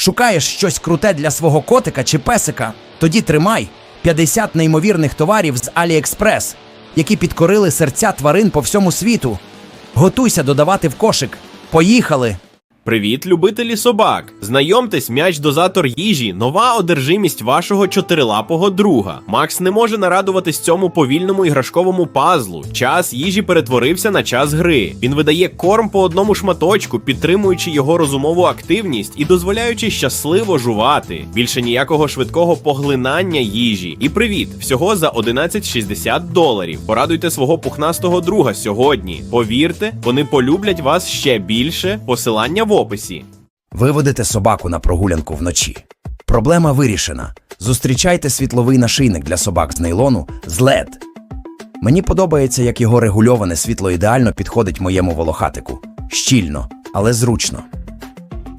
Шукаєш щось круте для свого котика чи песика? Тоді тримай 50 неймовірних товарів з AliExpress, які підкорили серця тварин по всьому світу. Готуйся додавати в кошик. Поїхали! Привіт, любителі собак! Знайомтесь, м'яч-дозатор їжі, нова одержимість вашого чотирилапого друга. Макс не може нарадуватись цьому повільному іграшковому пазлу. Час їжі перетворився на час гри. Він видає корм по одному шматочку, підтримуючи його розумову активність і дозволяючи щасливо жувати. Більше ніякого швидкого поглинання їжі. І привіт! Всього за 11,60 доларів. Порадуйте свого пухнастого друга сьогодні. Повірте, вони полюблять вас ще більше. Посилання в описі. Виведете собаку на прогулянку вночі. Проблема вирішена. Зустрічайте світловий нашийник для собак з нейлону з LED. Мені подобається, як його регульоване світло ідеально підходить моєму волохатику. Щільно, але зручно.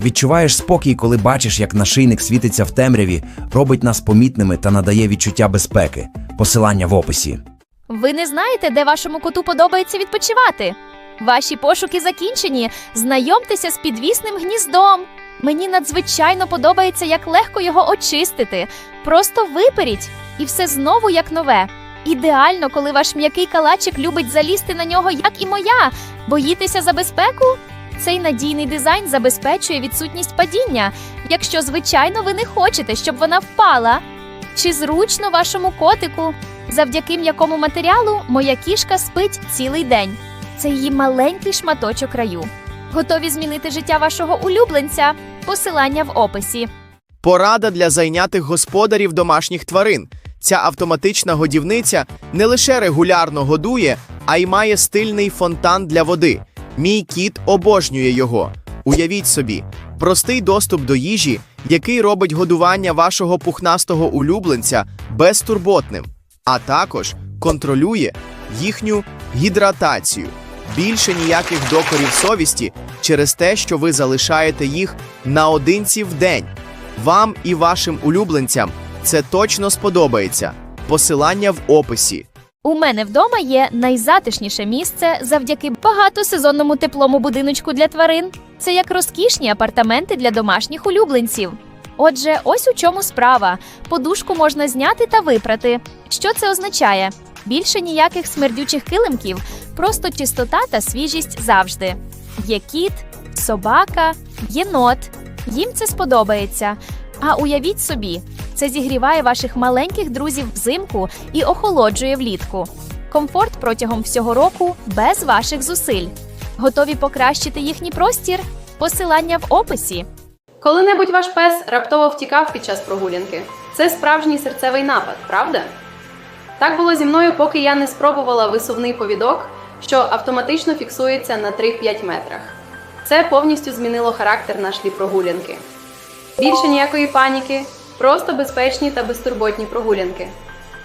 Відчуваєш спокій, коли бачиш, як нашийник світиться в темряві, робить нас помітними та надає відчуття безпеки. Посилання в описі. Ви не знаєте, де вашому коту подобається відпочивати? Ваші пошуки закінчені. Знайомтеся з підвісним гніздом. Мені надзвичайно подобається, як легко його очистити. Просто виперіть, і все знову як нове. Ідеально, коли ваш м'який калачик любить залізти на нього, як і моя. Боїтеся за безпеку? Цей надійний дизайн забезпечує відсутність падіння, якщо, звичайно, ви не хочете, щоб вона впала. Чи зручно вашому котику? Завдяки м'якому матеріалу моя кішка спить цілий день. Це її маленький шматочок раю. Готові змінити життя вашого улюбленця? Посилання в описі. Порада для зайнятих господарів домашніх тварин. Ця автоматична годівниця не лише регулярно годує, а й має стильний фонтан для води. Мій кіт обожнює його. Уявіть собі, простий доступ до їжі, який робить годування вашого пухнастого улюбленця безтурботним, а також контролює їхню гідратацію. Більше ніяких докорів совісті через те, що ви залишаєте їх наодинці в день. Вам і вашим улюбленцям це точно сподобається. Посилання в описі. У мене вдома є найзатишніше місце завдяки багатосезонному теплому будиночку для тварин. Це як розкішні апартаменти для домашніх улюбленців. Отже, ось у чому справа. Подушку можна зняти та випрати. Що це означає? Більше ніяких смердючих килимків, просто чистота та свіжість завжди. Є кіт, собака, єнот. Їм це сподобається. А уявіть собі, це зігріває ваших маленьких друзів взимку і охолоджує влітку. Комфорт протягом всього року без ваших зусиль. Готові покращити їхній простір? Посилання в описі. Коли-небудь ваш пес раптово втікав під час прогулянки. Це справжній серцевий напад, правда? Так було зі мною, поки я не спробувала висувний повідок, що автоматично фіксується на 3-5 метрах. Це повністю змінило характер на шлі прогулянки. Більше ніякої паніки, просто безпечні та безтурботні прогулянки.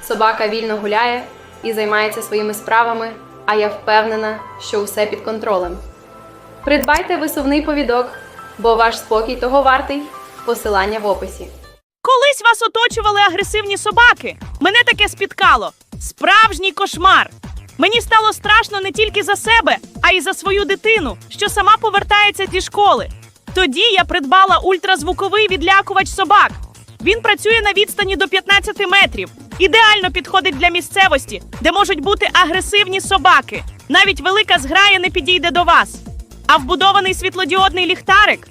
Собака вільно гуляє і займається своїми справами, а я впевнена, що усе під контролем. Придбайте висувний повідок, бо ваш спокій того вартий. Посилання в описі. Колись вас оточували агресивні собаки. Мене таке спіткало. Справжній кошмар. Мені стало страшно не тільки за себе, а й за свою дитину, що сама повертається зі школи. Тоді я придбала ультразвуковий відлякувач собак. Він працює на відстані до 15 метрів. Ідеально підходить для місцевості, де можуть бути агресивні собаки. Навіть велика зграя не підійде до вас. А вбудований світлодіодний ліхтарик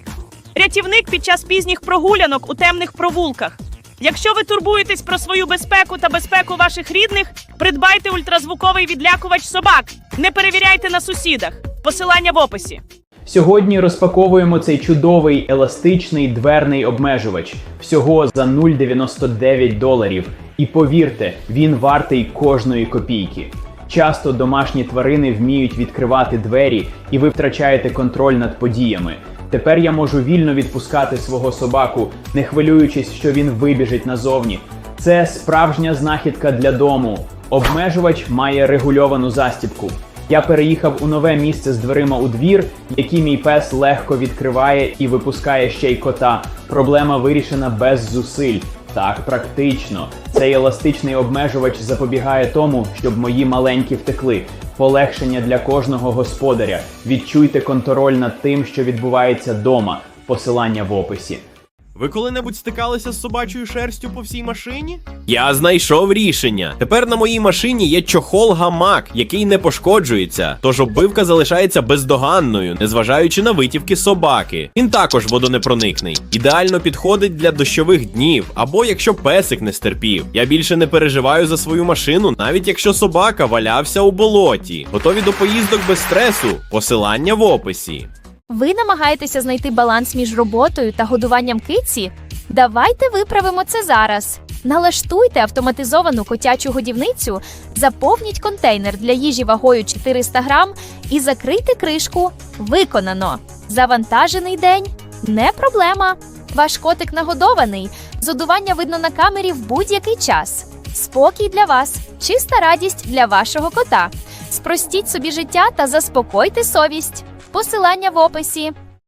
рятівник під час пізніх прогулянок у темних провулках. Якщо ви турбуєтесь про свою безпеку та безпеку ваших рідних, придбайте ультразвуковий відлякувач собак. Не перевіряйте на сусідах. Посилання в описі. Сьогодні розпаковуємо цей чудовий еластичний дверний обмежувач всього за 0,99 доларів. І повірте, він вартий кожної копійки. Часто домашні тварини вміють відкривати двері, і ви втрачаєте контроль над подіями. Тепер я можу вільно відпускати свого собаку, не хвилюючись, що він вибіжить назовні. Це справжня знахідка для дому. Обмежувач має регульовану застібку. Я переїхав у нове місце з дверима у двір, які мій пес легко відкриває і випускає ще й кота. Проблема вирішена без зусиль. Так, практично. Цей еластичний обмежувач запобігає тому, щоб мої маленькі втекли. Полегшення для кожного господаря. Відчуйте контроль над тим, що відбувається дома. Посилання в описі. Ви коли-небудь стикалися з собачою шерстю по всій машині? Я знайшов рішення. Тепер на моїй машині є чохол гамак, який не пошкоджується, тож оббивка залишається бездоганною, незважаючи на витівки собаки. Він також водонепроникний. Ідеально підходить для дощових днів, або якщо песик не стерпів. Я більше не переживаю за свою машину, навіть якщо собака валявся у болоті. Готові до поїздок без стресу. Посилання в описі. Ви намагаєтеся знайти баланс між роботою та годуванням киці? Давайте виправимо це зараз. Налаштуйте автоматизовану котячу годівницю, заповніть контейнер для їжі вагою 400 грам і закрийте кришку. Виконано. Завантажений день не проблема. Ваш котик нагодований. Зодування видно на камері в будь-який час. Спокій для вас, чиста радість для вашого кота. Спростіть собі життя та заспокойте совість. Посилання в описі.